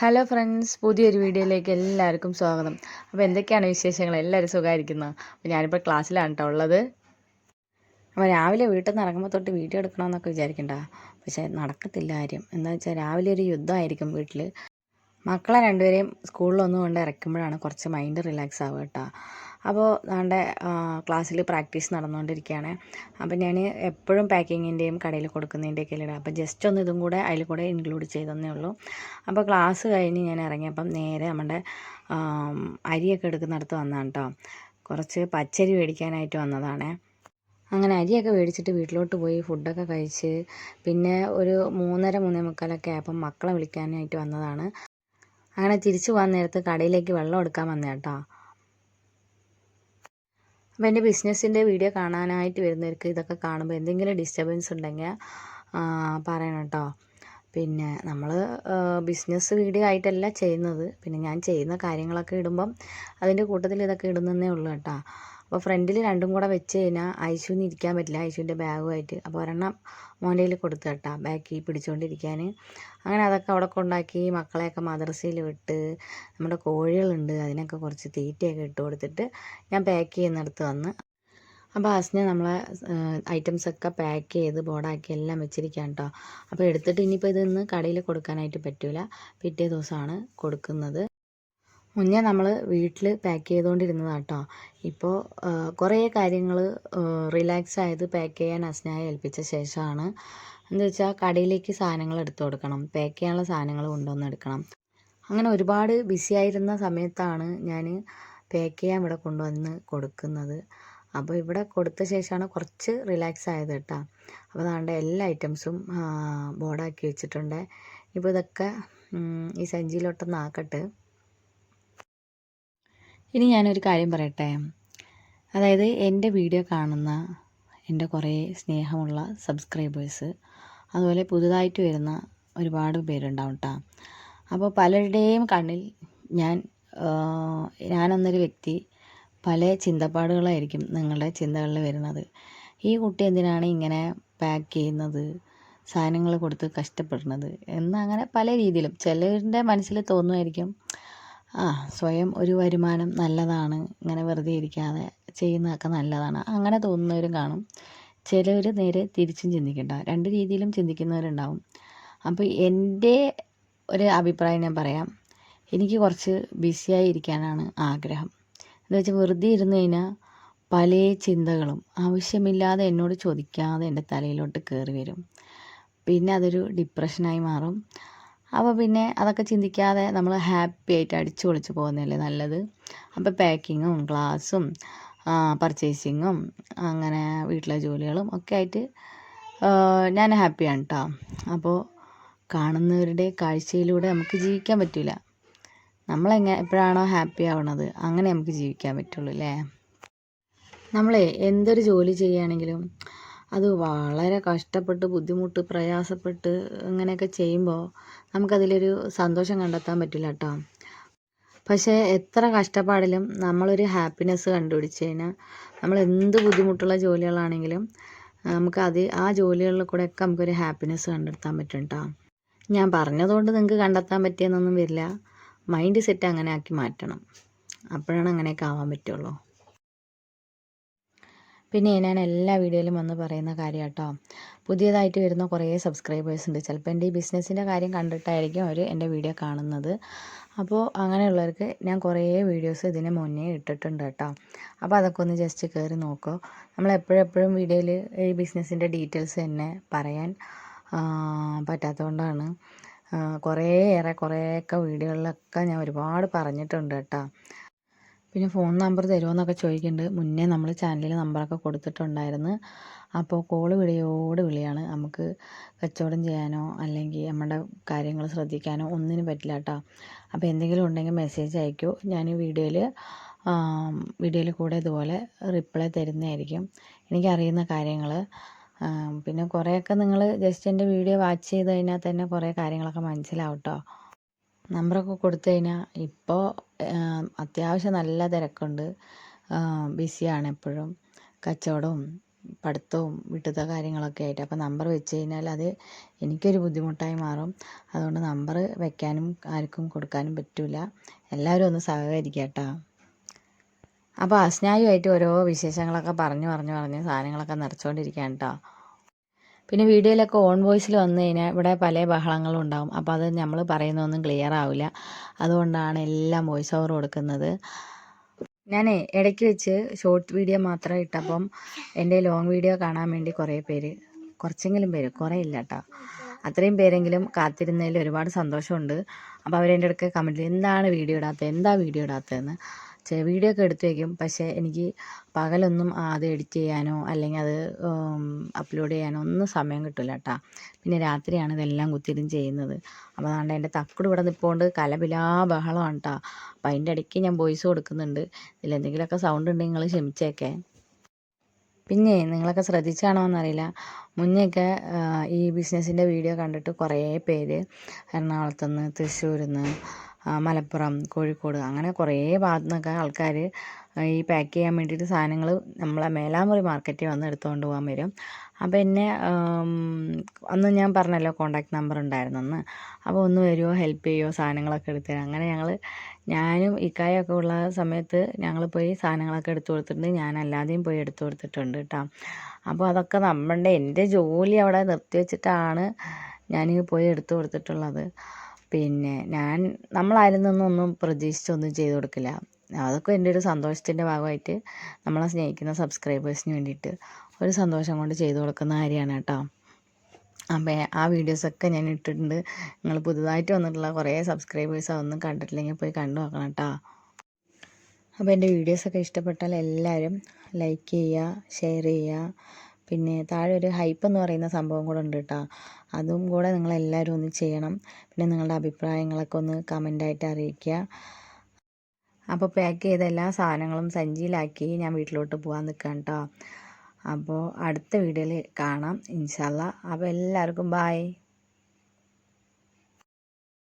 Hello friends പുതിയൊരു വീഡിയോയിലേക്ക് എല്ലാവർക്കും സ്വാഗതം. അപ്പോൾ എന്തൊക്കെയാണ് വിശേഷങ്ങൾ? എല്ലാവരും സുഖമായിരിക്കുന്നത് അപ്പോൾ ഞാനിപ്പോൾ ക്ലാസ്സിലാണ് കേട്ടോ ഉള്ളത്. അപ്പോൾ രാവിലെ വീട്ടിൽ നിന്ന് ഇറങ്ങുമ്പോൾ തൊട്ട് വീഡിയോ എടുക്കണമെന്നൊക്കെ വിചാരിക്കണ്ട. പക്ഷേ നടക്കത്തില്ല കാര്യം. എന്താ വെച്ചാൽ രാവിലെ ഒരു യുദ്ധമായിരിക്കും വീട്ടിൽ മക്കളെ രണ്ടുപേരെയും സ്കൂളിലൊന്നും കൊണ്ട് ഇറക്കുമ്പോഴാണ് കുറച്ച് മൈൻഡ് റിലാക്സ് ആവുക കേട്ടോ അപ്പോൾ നമ്മുടെ ക്ലാസ്സിൽ പ്രാക്ടീസ് നടന്നുകൊണ്ടിരിക്കുകയാണ് അപ്പോൾ ഞാൻ എപ്പോഴും പാക്കിങ്ങിന്റെയും കടയിൽ കൊടുക്കുന്നതിന്റെയൊക്കെ ഇടാം. അപ്പോൾ ജസ്റ്റ് ഒന്ന് ഇതും കൂടെ അതിൽ കൂടെ ഇൻക്ലൂഡ് ചെയ്തെന്നേ ഉള്ളൂ. അപ്പോൾ ക്ലാസ് കഴിഞ്ഞ് ഞാൻ ഇറങ്ങിയപ്പം നേരെ നമ്മുടെ അരിയൊക്കെ എടുക്കുന്നിടത്ത് വന്നതാണ് കേട്ടോ കുറച്ച് പച്ചരി മേടിക്കാനായിട്ട് വന്നതാണേ. അങ്ങനെ അരിയൊക്കെ മേടിച്ചിട്ട് വീട്ടിലോട്ട് പോയി ഫുഡൊക്കെ കഴിച്ച് പിന്നെ ഒരു മൂന്നര മൂന്നേ മുക്കാലൊക്കെ ആയപ്പം മക്കളെ വിളിക്കാനായിട്ട് വന്നതാണ്. അങ്ങനെ തിരിച്ചു പോകാൻ നേരത്ത് കടയിലേക്ക് വെള്ളം എടുക്കാൻ വന്നേ കേട്ടോ അപ്പോൾ എന്റെ ബിസിനസ്സിന്റെ വീഡിയോ കാണാനായിട്ട് വരുന്നവർക്ക് ഇതൊക്കെ കാണുമ്പോൾ എന്തെങ്കിലും ഡിസ്റ്റർബൻസ് ഉണ്ടെങ്കിൽ പറയണം കേട്ടോ. പിന്നെ നമ്മൾ ബിസിനസ് വീഡിയോ ആയിട്ടല്ല ചെയ്യുന്നത്. പിന്നെ ഞാൻ ചെയ്യുന്ന കാര്യങ്ങളൊക്കെ ഇടുമ്പം അതിന്റെ കൂട്ടത്തിൽ ഇതൊക്കെ ഇടുന്നതേ ഉള്ളൂ കേട്ടോ. അപ്പോൾ ഫ്രണ്ടിൽ രണ്ടും കൂടെ വെച്ച് കഴിഞ്ഞാൽ ഐശുവിന് ഇരിക്കാൻ പറ്റില്ല. ഐശുവിന്റെ ബാഗുമായിട്ട് അപ്പോൾ ഒരെണ്ണം മോന്റെ കയ്യിൽ കൊടുത്തു കേട്ടോ. ബാക്കി പിടിച്ചുകൊണ്ടിരിക്കാൻ അങ്ങനെ അതൊക്കെ അവിടെ കൊണ്ടാക്കി മക്കളെയൊക്കെ മദ്രസയിൽ വിട്ട് നമ്മുടെ കോഴികളുണ്ട്. അതിനൊക്കെ കുറച്ച് തീറ്റയൊക്കെ ഇട്ട് കൊടുത്തിട്ട് ഞാൻ പാക്ക് ചെയ്യുന്നിടത്ത് വന്ന്. അപ്പോൾ ഹസ്നെ നമ്മളെ ഐറ്റംസൊക്കെ പാക്ക് ചെയ്ത് ബോർഡാക്കി എല്ലാം വെച്ചിരിക്കുകയാണ് കേട്ടോ അപ്പോൾ എടുത്തിട്ട് ഇനിയിപ്പോൾ ഇതൊന്ന് കടയിൽ കൊടുക്കാനായിട്ട് പറ്റില്ല പിറ്റേ ദിവസമാണ് കൊടുക്കുന്നത്. മുന്നേ നമ്മൾ വീട്ടിൽ പാക്ക് ചെയ്തുകൊണ്ടിരുന്നതാണ് കേട്ടോ ഇപ്പോൾ കുറേ കാര്യങ്ങൾ റിലാക്സ് ആയത് പാക്ക് ചെയ്യാൻ അസ്നയെ ഏൽപ്പിച്ച ശേഷമാണ്. എന്താ വെച്ചാൽ കടയിലേക്ക് സാധനങ്ങൾ എടുത്തു കൊടുക്കണം. പാക്ക് ചെയ്യാനുള്ള സാധനങ്ങൾ കൊണ്ടുവന്ന് എടുക്കണം. അങ്ങനെ ഒരുപാട് ബിസി ആയിരുന്ന സമയത്താണ് ഞാൻ പാക്ക് ചെയ്യാൻ ഇവിടെ കൊണ്ടുവന്ന് കൊടുക്കുന്നത്. അപ്പോൾ ഇവിടെ കൊടുത്ത ശേഷമാണ് കുറച്ച് റിലാക്സ് ആയത് കേട്ടോ. അപ്പോൾ അതാണ്ട് എല്ലാ ഐറ്റംസും ബോർഡാക്കി വെച്ചിട്ടുണ്ട്. ഇപ്പോൾ ഇതൊക്കെ ഈ സഞ്ചിയിലോട്ടൊന്ന് ആക്കട്ടെ. ഇനി ഞാനൊരു കാര്യം പറയട്ടെ? അതായത് എന്റെ വീഡിയോ കാണുന്ന എന്റെ കുറേ സ്നേഹമുള്ള സബ്സ്ക്രൈബേഴ്സ് അതുപോലെ പുതുതായിട്ട് വരുന്ന ഒരുപാട് പേരുണ്ടാവും കേട്ടോ അപ്പോൾ പലരുടെയും കണ്ണിൽ ഞാൻ ഞാനെന്നൊരു വ്യക്തി പല ചിന്തപ്പാടുകളായിരിക്കും നിങ്ങളുടെ ചിന്തകളിൽ വരുന്നത്. ഈ കുട്ടി എന്തിനാണ് ഇങ്ങനെ പാക്ക് ചെയ്യുന്നത്? സാധനങ്ങൾ കൊടുത്ത് കഷ്ടപ്പെടുന്നത്? എന്നങ്ങനെ പല രീതിയിലും ചിലരുടെ മനസ്സിൽ തോന്നുമായിരിക്കും ആ സ്വയം ഒരു വരുമാനം നല്ലതാണ്. ഇങ്ങനെ വെറുതെ ഇരിക്കാതെ ചെയ്യുന്നതൊക്കെ നല്ലതാണ്. അങ്ങനെ തോന്നുന്നവരും കാണും. ചിലർ നേരെ തിരിച്ചും ചിന്തിക്കേണ്ട. രണ്ട് രീതിയിലും ചിന്തിക്കുന്നവരുണ്ടാവും. അപ്പോൾ എന്റെ ഒരു അഭിപ്രായം ഞാൻ പറയാം. എനിക്ക് കുറച്ച് ബിസിയായി ഇരിക്കാനാണ് ആഗ്രഹം. എന്ന് വെച്ചാൽ വെറുതെ ഇരുന്ന് കഴിഞ്ഞാൽ പല ചിന്തകളും ആവശ്യമില്ലാതെ എന്നോട് ചോദിക്കാതെ എന്റെ തലയിലോട്ട് കയറി വരും. പിന്നെ അതൊരു ഡിപ്രഷനായി മാറും. അപ്പോൾ പിന്നെ അതൊക്കെ ചിന്തിക്കാതെ നമ്മൾ ഹാപ്പി ആയിട്ട് അടിച്ചു പൊളിച്ച് പോകുന്നതല്ലേ നല്ലത്? അപ്പോൾ പാക്കിങ്ങും ക്ലാസ്സും പർച്ചേസിങ്ങും അങ്ങനെ വീട്ടിലെ ജോലികളും ഒക്കെ ആയിട്ട് ഞാൻ ഹാപ്പിയാണ് കേട്ടോ അപ്പോൾ കാണുന്നവരുടെ കാഴ്ചയിലൂടെ നമുക്ക് ജീവിക്കാൻ പറ്റില്ല നമ്മളെങ്ങനെ എപ്പോഴാണോ ഹാപ്പി ആവണത് അങ്ങനെ നമുക്ക് ജീവിക്കാൻ പറ്റുള്ളൂ അല്ലേ നമ്മളെ എന്തൊരു ജോലി ചെയ്യുകയാണെങ്കിലും അത് വളരെ കഷ്ടപ്പെട്ട് ബുദ്ധിമുട്ട് പ്രയാസപ്പെട്ട് ഇങ്ങനെയൊക്കെ ചെയ്യുമ്പോൾ നമുക്കതിലൊരു സന്തോഷം കണ്ടെത്താൻ പറ്റില്ല കേട്ടോ പക്ഷേ എത്ര കഷ്ടപ്പാടിലും നമ്മളൊരു ഹാപ്പിനെസ് കണ്ടുപിടിച്ച് കഴിഞ്ഞാൽ നമ്മൾ എന്ത് ബുദ്ധിമുട്ടുള്ള ജോലികളാണെങ്കിലും നമുക്ക് അത് ആ ജോലികളിൽ കൂടെയൊക്കെ നമുക്കൊരു ഹാപ്പിനെസ് കണ്ടെത്താൻ പറ്റും കേട്ടോ ഞാൻ പറഞ്ഞതുകൊണ്ട് നിങ്ങൾക്ക് കണ്ടെത്താൻ പറ്റിയെന്നൊന്നും വരില്ല. മൈൻഡ് സെറ്റ് അങ്ങനെ ആക്കി മാറ്റണം. അപ്പോഴാണ് അങ്ങനെയൊക്കെ ആവാൻ പറ്റുള്ളൂ. പിന്നെ ഞാൻ എല്ലാ വീഡിയോയിലും വന്ന് പറയുന്ന കാര്യം കേട്ടോ പുതിയതായിട്ട് വരുന്ന കുറേ സബ്സ്ക്രൈബേഴ്സ് ഉണ്ട്. ചിലപ്പോൾ എന്റെ ഈ ബിസിനസ്സിന്റെ കാര്യം കണ്ടിട്ടായിരിക്കും അവർ എന്റെ വീഡിയോ കാണുന്നത്. അപ്പോൾ അങ്ങനെയുള്ളവർക്ക് ഞാൻ കുറേ വീഡിയോസ് ഇതിന് മുന്നേ ഇട്ടിട്ടുണ്ട് കേട്ടോ. അപ്പോൾ അതൊക്കെ ഒന്ന് ജസ്റ്റ് കയറി നോക്കൂ. നമ്മൾ എപ്പോഴെപ്പോഴും വീഡിയോയിൽ ഈ ബിസിനസ്സിന്റെ ഡീറ്റെയിൽസ് തന്നെ പറയാൻ പറ്റാത്തതുകൊണ്ടാണ് കുറേയേറെ കുറേയൊക്കെ വീഡിയോകളിലൊക്കെ ഞാൻ ഒരുപാട് പറഞ്ഞിട്ടുണ്ട് കേട്ടോ. പിന്നെ ഫോൺ നമ്പർ തരുമോയെന്നൊക്കെ ചോദിക്കുന്നുണ്ട് മുന്നേ നമ്മൾ ചാനലിൽ നമ്പറൊക്കെ കൊടുത്തിട്ടുണ്ടായിരുന്നു. അപ്പോൾ കോൾ വിളിയോട് വിളിയാണ്. നമുക്ക് കച്ചവടം ചെയ്യാനോ അല്ലെങ്കിൽ നമ്മുടെ കാര്യങ്ങൾ ശ്രദ്ധിക്കാനോ ഒന്നിനും പറ്റില്ല കേട്ടോ അപ്പോൾ എന്തെങ്കിലും ഉണ്ടെങ്കിൽ മെസ്സേജ് അയക്കൂ. ഞാൻ വീഡിയോയിൽ വീഡിയോയിൽ കൂടെ ഇതുപോലെ റിപ്ലൈ തരുന്നതായിരിക്കും. എനിക്കറിയുന്ന കാര്യങ്ങൾ പിന്നെ കുറേയൊക്കെ നിങ്ങൾ ജസ്റ്റ് എന്റെ വീഡിയോ വാച്ച് ചെയ്ത് കഴിഞ്ഞാൽ തന്നെ കുറേ കാര്യങ്ങളൊക്കെ മനസ്സിലാവും കേട്ടോ നമ്പറൊക്കെ കൊടുത്തു കഴിഞ്ഞാൽ ഇപ്പോൾ അത്യാവശ്യം നല്ല തിരക്കുണ്ട്. ബിസിയാണ് എപ്പോഴും. കച്ചവടവും പഠിത്തവും വീട്ടിലത്തെ കാര്യങ്ങളൊക്കെ ആയിട്ട്. അപ്പോൾ നമ്പർ വെച്ച് കഴിഞ്ഞാൽ അത് എനിക്കൊരു ബുദ്ധിമുട്ടായി മാറും. അതുകൊണ്ട് നമ്പർ വെക്കാനും ആർക്കും കൊടുക്കാനും പറ്റില്ല എല്ലാവരും ഒന്ന് സഹകരിക്കുക കേട്ടോ. അപ്പോൾ അസ്നായുമായിട്ട് ഓരോ വിശേഷങ്ങളൊക്കെ പറഞ്ഞു പറഞ്ഞു പറഞ്ഞ് സാധനങ്ങളൊക്കെ നിറച്ചുകൊണ്ടിരിക്കുകയാണ് കേട്ടോ പിന്നെ വീഡിയോയിലൊക്കെ ഓൺ വോയിസിൽ വന്നു കഴിഞ്ഞാൽ ഇവിടെ പല ബഹളങ്ങളും ഉണ്ടാവും. അപ്പോൾ അത് നമ്മൾ പറയുന്നതൊന്നും ക്ലിയർ ആവില്ല. അതുകൊണ്ടാണ് എല്ലാം വോയിസ് ഓവർ കൊടുക്കുന്നത്. ഞാൻ ഇടയ്ക്ക് വെച്ച് ഷോർട്ട് വീഡിയോ മാത്രം ഇട്ടപ്പം എന്റെ ലോങ് വീഡിയോ കാണാൻ വേണ്ടി കുറേ പേര് കുറച്ചെങ്കിലും പേര് കുറേ ഇല്ല കേട്ടോ. അത്രയും പേരെങ്കിലും കാത്തിരുന്നതിൽ ഒരുപാട് സന്തോഷമുണ്ട്. അപ്പോൾ അവരെന്റെ അടുക്ക് കമന്റിൽ എന്താണ് വീഡിയോ ഇടാത്തത്? എന്താ വീഡിയോ ഇടാത്തതെന്ന്? വീഡിയോ ഒക്കെ എടുത്തു വയ്ക്കും പക്ഷേ എനിക്ക് പകലൊന്നും അത് എഡിറ്റ് ചെയ്യാനോ അല്ലെങ്കിൽ അത് അപ്ലോഡ് ചെയ്യാനോ ഒന്നും സമയം കിട്ടില്ല കേട്ടോ പിന്നെ രാത്രിയാണ് ഇതെല്ലാം കുത്തിയിരുന്ന് ചെയ്യുന്നത്. അപ്പോൾ അതുകൊണ്ട് എന്റെ തക്കുട് ഇവിടെ നിൽപ്പോണ്ട് കലപിലാ ബഹളമാണ് കേട്ടോ അപ്പോൾ അതിന്റെ ഇടയ്ക്ക് ഞാൻ വോയിസ് കൊടുക്കുന്നുണ്ട്. ഇതിലെന്തെങ്കിലുമൊക്കെ സൗണ്ട് ഉണ്ടെങ്കിൽ നിങ്ങൾ ക്ഷമിച്ചേക്കേ. പിന്നെ നിങ്ങളൊക്കെ ശ്രദ്ധിച്ചാണോ എന്നറിയില്ല. മുന്നെയൊക്കെ ഈ ബിസിനസ്സിന്റെ വീഡിയോ കണ്ടിട്ട് കുറേ പേര് എറണാകുളത്തുനിന്ന് തൃശ്ശൂരിൽ നിന്ന് മലപ്പുറം കോഴിക്കോട് അങ്ങനെ കുറേ ഭാഗത്തു നിന്നൊക്കെ ആൾക്കാർ ഈ പാക്ക് ചെയ്യാൻ വേണ്ടിയിട്ട് സാധനങ്ങൾ നമ്മളെ മേലാമുറി മാർക്കറ്റിൽ വന്ന് എടുത്തുകൊണ്ട് പോകാൻ വരും. അപ്പോൾ എന്നെ അന്ന് ഞാൻ പറഞ്ഞല്ലോ കോണ്ടാക്ട് നമ്പർ ഉണ്ടായിരുന്നെന്ന് അപ്പോൾ ഒന്ന് വരുമോ ഹെൽപ്പ് ചെയ്യുമോ സാധനങ്ങളൊക്കെ എടുത്ത് തരാം അങ്ങനെ ഞങ്ങൾ ഞാനും ഇക്കായൊക്കെ ഉള്ള സമയത്ത് ഞങ്ങൾ പോയി സാധനങ്ങളൊക്കെ എടുത്തു കൊടുത്തിട്ടുണ്ട്. ഞാൻ അല്ലാതെയും പോയി എടുത്തു കൊടുത്തിട്ടുണ്ട് കേട്ടോ അപ്പോൾ അതൊക്കെ നമ്മളുടെ എന്റെ ജോലി അവിടെ നിർത്തി വെച്ചിട്ടാണ് ഞാൻ പോയി എടുത്തു കൊടുത്തിട്ടുള്ളത്. പിന്നെ ഞാൻ നമ്മളാരിൽ ഒന്നും പ്രതീക്ഷിച്ചൊന്നും ചെയ്തു കൊടുക്കില്ല. അതൊക്കെ എന്റെ ഒരു സന്തോഷത്തിന്റെ ഭാഗമായിട്ട് നമ്മളെ സ്നേഹിക്കുന്ന സബ്സ്ക്രൈബേഴ്സിന് വേണ്ടിയിട്ട് ഒരു സന്തോഷം കൊണ്ട് ചെയ്തു കൊടുക്കുന്ന കാര്യമാണ് കേട്ടോ. അപ്പോൾ ആ വീഡിയോസൊക്കെ ഞാൻ ഇട്ടിട്ടുണ്ട്. നിങ്ങൾ പുതുതായിട്ട് വന്നിട്ടുള്ള കുറേ സബ്സ്ക്രൈബേഴ്സ് അതൊന്നും കണ്ടിട്ടില്ലെങ്കിൽ പോയി കണ്ടു നോക്കണം കേട്ടോ. അപ്പോൾ എന്റെ വീഡിയോസൊക്കെ ഇഷ്ടപ്പെട്ടാൽ എല്ലാവരും ലൈക്ക് ചെയ്യുക ഷെയർ ചെയ്യുക. പിന്നെ താഴെ ഒരു ഹൈപ്പ് എന്ന് പറയുന്ന സംഭവം കൂടെ ഉണ്ട് കേട്ടോ അതും കൂടെ നിങ്ങൾ എല്ലാവരും ഒന്ന് ചെയ്യണം. പിന്നെ നിങ്ങളുടെ അഭിപ്രായങ്ങളൊക്കെ ഒന്ന് കമന്റായിട്ട് അറിയിക്കുക. അപ്പോൾ പാക്ക് ചെയ്ത എല്ലാ സാധനങ്ങളും സഞ്ചിയിലാക്കി ഞാൻ വീട്ടിലോട്ട് പോകാൻ നിൽക്കാം കേട്ടോ അപ്പോൾ അടുത്ത വീഡിയോയിൽ കാണാം. ഇൻഷാല്ല അപ്പോൾ എല്ലാവർക്കും ബായ്